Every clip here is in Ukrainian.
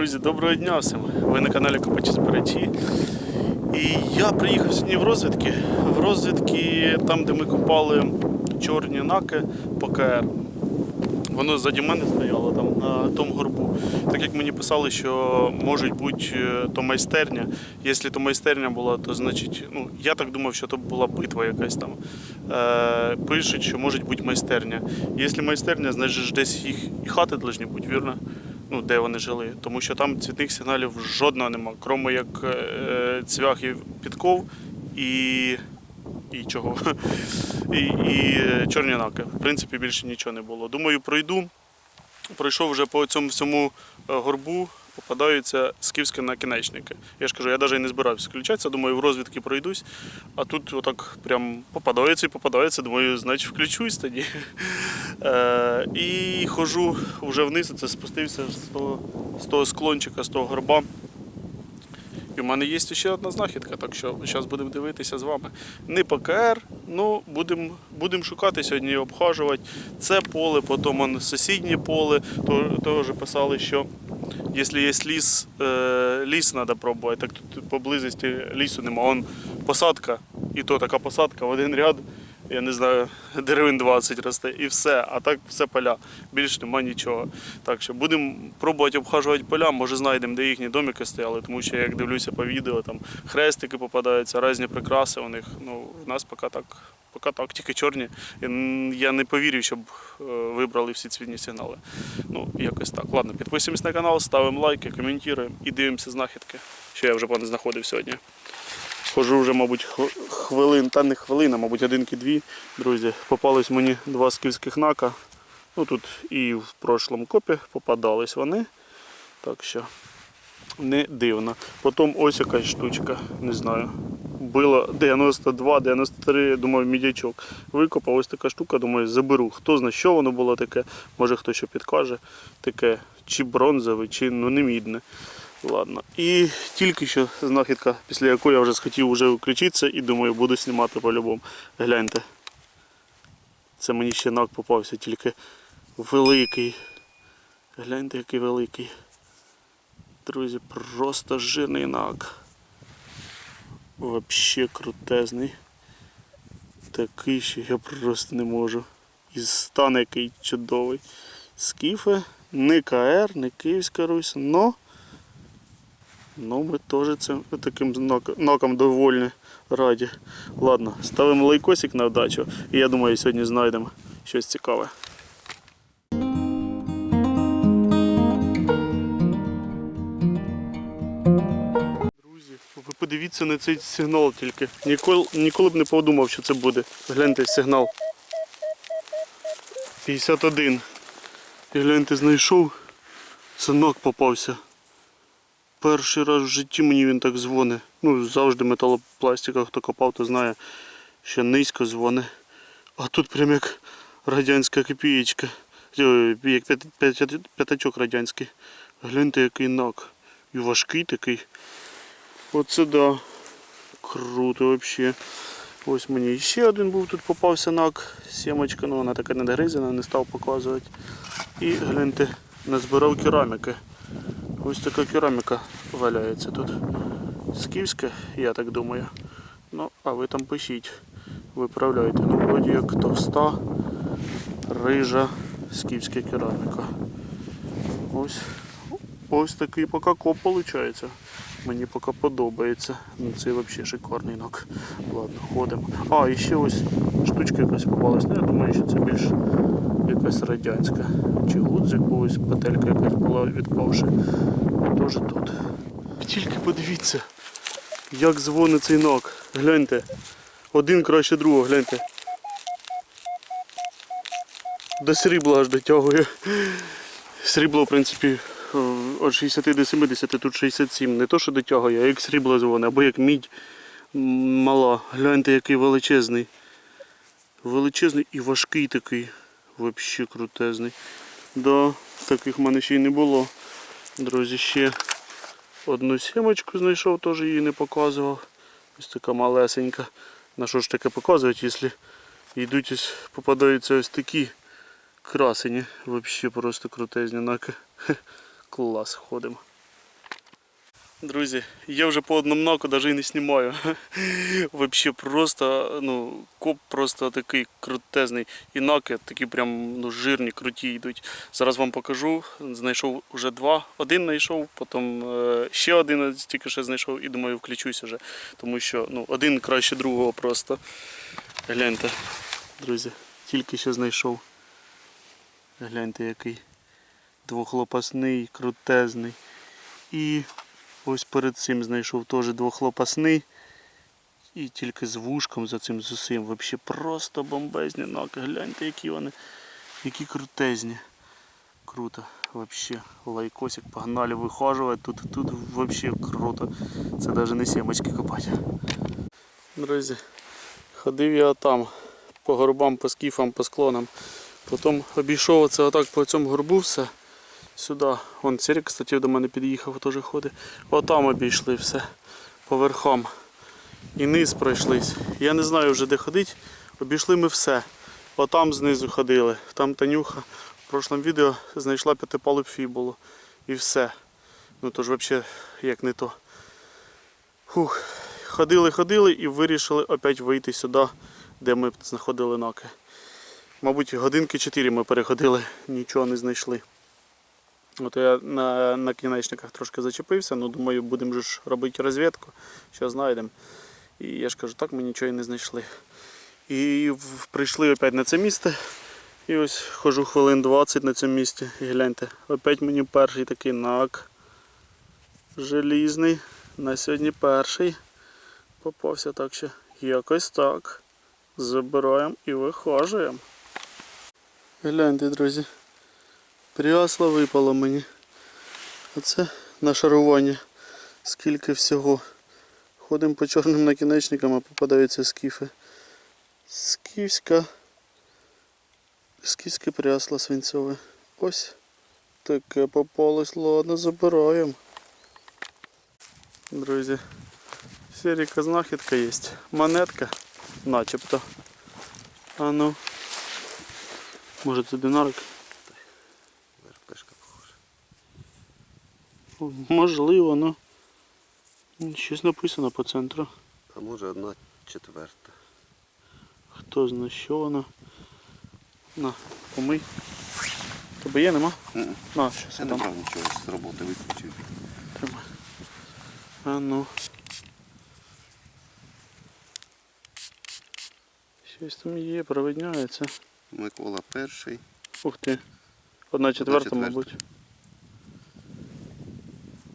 Друзі, доброго дня всім! Ви на каналі Копачі Збирачі. І я приїхав сьогодні в розвідки. В розвідки там, де ми копали чорні наки ПКР. Воно ззаді мене стояло там на тому горбу. Так як мені писали, що може бути е, то майстерня. Якщо то майстерня була, то значить, ну я так думав, що то була битва якась там. Е, пишуть, що може бути майстерня. Якщо майстерня, значить десь їх і хати повинні бути, вірно? Ну, де вони жили. Тому що там цвітних сигналів жодного нема, крім як е, цвяхів підков і. І чого? І, і е, чорні наки. В принципі, більше нічого не було. Думаю, пройду. Пройшов вже по цьому всьому е, горбу, попадаються скіфські накінечники. Я ж кажу, я навіть не збирався включатися, думаю, в розвідки пройдусь. А тут отак прям попадаються і попадаються, думаю, значить включусь тоді. Е, і хожу вже вниз, це спустився з того, з того склончика, з того горба. І в мене є ще одна знахідка, так що зараз будемо дивитися з вами. Не ПКР, ну будемо будем шукати сьогодні обхажувати. Це поле, потім сусіднє поле. Теж писали, що якщо є ліс, е, ліс треба пробувати, так тут поблизості лісу немає. Посадка, і то така посадка в один ряд. Я не знаю, деревин 20 росте і все, а так все поля. Більш нема нічого. Так що будемо пробувати обхажувати поля, може знайдемо, де їхні домики стояли, тому що як дивлюся по відео, там хрестики попадаються, різні прикраси у них. Ну, в нас поки так, поки так, тільки чорні. Я не повірю, щоб е, вибрали всі цвітні сигнали. Ну, якось так. Ладно, підписуємось на канал, ставимо лайки, коментуємо і дивимося знахідки, що я вже пане знаходив сьогодні. Хожу вже, мабуть, хв- хвилин, та не хвилина, мабуть, годинки-дві. Друзі, попались мені два скіфських нака. Ну тут і в прошлому копі попадались вони. Так що не дивно. Потім ось якась штучка, не знаю. Було 92, 93, думаю, мідячок. Викопав ось така штука, думаю, заберу. Хто знає, що воно було таке, може хто що підкаже. Таке чи бронзове, чи ну не мідне. Ладно. І тільки що знахідка, після якої я вже схотів вже включитися і думаю, буду знімати по-любому. Гляньте. Це мені ще нак попався, тільки великий. Гляньте, який великий. Друзі, просто жирний нак. Вообще крутезний. Такий, що я просто не можу. І стан який чудовий. Скіфи, не КР, не Київська Русь, но Ну, ми теж цим таким знаком довольні раді. Ладно, ставимо лайкосик на вдачу. І я думаю, сьогодні знайдемо щось цікаве. Друзі, ви подивіться на цей сигнал тільки. Ніколи, ніколи б не подумав, що це буде. Гляньте сигнал. 51. І гляньте, знайшов. Синок попався. Перший раз в житті мені він так дзвонить. Ну, завжди металопластика, хто копав, то знає, що низько дзвонить. А тут прям як радянська копієчка. Як п'ят- п'ят- п'ятачок радянський. Гляньте, який нак. І важкий такий. Оце да. Круто взагалі. Ось мені ще один був тут попався нак. Сімочка, ну вона така недогризана, не став показувати. І гляньте, назбирав кераміки. Ось така кераміка валяється тут. Скіфська, я так думаю. Ну, а ви там пишіть, виправляйте. Ну, вроді як товста, рижа, скіфська кераміка. Ось, ось такий поки коп виходить. Мені поки подобається. Ну, це взагалі шикарний нок. Ладно, ходимо. А, і ще ось штучка якась попалась. Ну, я думаю, що це більш якась радянська. Чи гудзик, ось петелька якась була відпавши. Теж тут. Тільки подивіться, як дзвонить цей нок. Гляньте. Один краще другого, гляньте. До срібла аж дотягує. Срібло, в принципі, е, від 60 до 70, тут 67. Не то, що дотягує, а як срібло дзвонить, або як мідь мала. Гляньте, який величезний. Величезний і важкий такий. Взагалі крутезний. Да, таких в мене ще й не було. Друзі, ще одну сімочку знайшов, теж її не показував. Ось така малесенька. На що ж таке показувати, якщо йдуть попадаються ось такі красені. Взагалі просто крутезні. Клас, ходимо. Друзі, я вже по одному наку навіть і не знімаю. Вообще просто, ну, коп просто такий крутезний. І наки такі прям ну, жирні, круті йдуть. Зараз вам покажу. Знайшов вже два. Один знайшов, потім е, ще один тільки що знайшов і думаю, включусь вже. Тому що ну, один краще другого просто. Гляньте, друзі, тільки що знайшов. Гляньте який. Двохлопасний, крутезний. І ось перед цим знайшов теж двохлопасний. І тільки з вушком за цим з усім. Взагалі просто бомбезні наки. Гляньте, які вони, які крутезні. Круто. Взагалі. Лайкосик, погнали вихажувати. Тут, тут взагалі круто. Це навіть не сімочки копати. Друзі, ходив я там по горбам, по скіфам, по склонам. Потім обійшов оце отак по цьому горбу все. Сюди. Вон Сірік, кстати, до мене під'їхав, теж ходить. Отам обійшли все. По верхам. І низ пройшлись. Я не знаю вже де ходити. Обійшли ми все. Отам знизу ходили. Там Танюха в прошлому відео знайшла п'ятипалуб фібулу. І все. Ну то ж взагалі як не то. Фух. Ходили, ходили і вирішили опять вийти сюди, де ми знаходили наки. Мабуть, годинки 4 ми переходили, нічого не знайшли. От я на, на кінечниках трошки зачепився, ну думаю, будемо ж робити розвідку, що знайдемо. І я ж кажу, так ми нічого і не знайшли. І прийшли опять на це місце. І ось хожу хвилин 20 на цьому місці. І гляньте, опять мені перший такий нак. Желізний. На сьогодні перший. Попався так що якось так. Забираємо і вихожуємо. Гляньте, друзі. Прясло випало мені. Оце нашарування. Скільки всього. Ходимо по чорним накінечникам, а попадаються скіфи. Скіфська. Скіфське прясло свинцьове. Ось таке попалось. Ладно, забираємо. Друзі. Серіка знахідка є. Монетка. Начебто. А ну. Може це динарик? Можливо, ну. Щось написано по центру. А може одна четверта. Хто знає, що воно. На, помий. Тебе є, нема? М-м. На, щось Я не брав нічого, з роботи вискочив. Тримай. А ну. Щось там є, провидняється. Микола перший. Ух ти. Одна четверта, четверта. мабуть.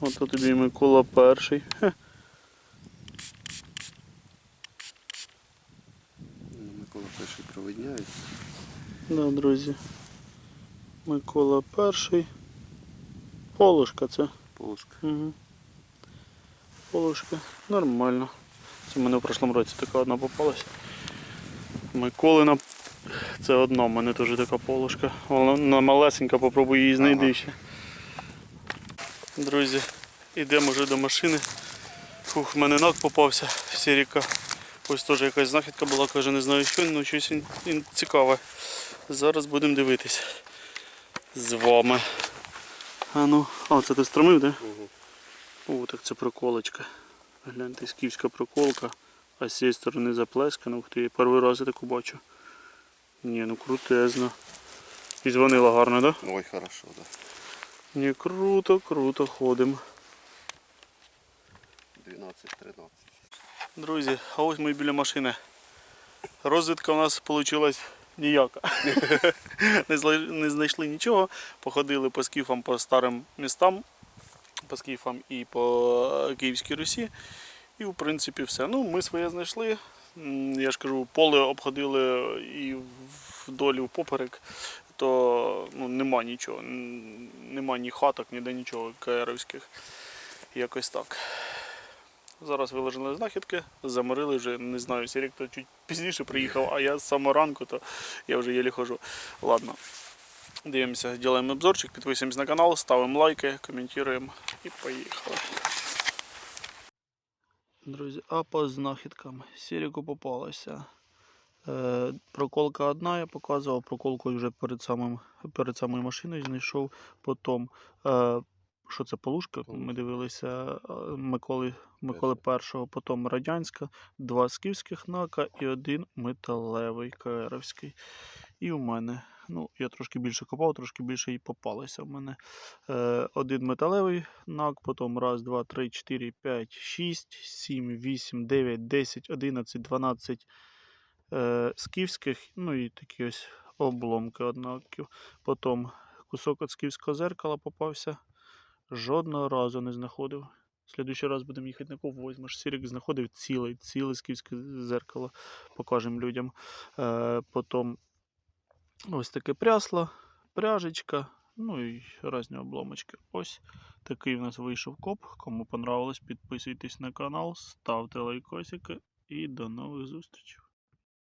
Ото тобі Микола перший. Хе. Ну, Микола перший провидняється. Да, друзі. Микола перший. Полушка це. Полоска. Угу. Полушка. Нормально. Це в мене в прошлому році така одна попалась. Миколина. Це одна, в мене теж така полушка. Вона малесенька, попробую її знайти Ага. Друзі, йдемо вже до машини. Фух, в мене ног попався в сіріка. Ось теж якась знахідка була, каже, не знаю що, але щось ін- ін- цікаве. Зараз будемо дивитись. З вами. А ну, а це ти стромив, так? Угу. О, так це проколочка. Гляньте, скіфська проколка, а з цієї сторони заплескана. Ух ти, я перший раз я таку бачу. Ні, ну крутезно. І дзвонила гарно, так? Да? Ой, хорошо, да. Ні, круто, круто ходимо. 12-13. Друзі, а ось ми біля машини. Розвідка у нас вийшла ніяка. не, знайшли нічого. Походили по скіфам по старим містам, по скіфам і по Київській Русі. І в принципі все. Ну, ми своє знайшли. Я ж кажу, поле обходили і вдоль, і впоперек, то ну, нема нічого. Нема ні хаток, ніде нічого КРівських. Якось так. Зараз виложили знахідки, заморили вже, не знаю, Сірік то чуть пізніше приїхав, а я з самого ранку, то я вже єлі хожу. Ладно. Дивимося, робимо обзорчик, підписуємось на канал, ставимо лайки, коментуємо і поїхали. Друзі, а по знахідкам. Сіріку попалося. Е, проколка одна, я показував, проколку вже перед, самим, перед самою машиною знайшов. Потім е, що це полушка? Ми дивилися е, Миколи, Миколи першого, потім радянська, два скіфських нака і один металевий КРовський. І у мене, ну, я трошки більше копав, трошки більше і попалося в мене. Е, один металевий нак, потім раз, два, три, чотири, п'ять, шість, сім, вісім, дев'ять, десять, одинадцять, дванадцять е, скіфських, ну і такі ось обломки однаків. Потім кусок від скіфського зеркала попався. Жодного разу не знаходив. Слідуючий раз будемо їхати на ков, возьмеш. Сірік знаходив ціле, ціле скіфське зеркало. Покажемо людям. Е, потім ось таке прясло, пряжечка, ну і різні обломочки. Ось такий у нас вийшов коп. Кому понравилось, підписуйтесь на канал, ставте лайкосики і до нових зустрічей.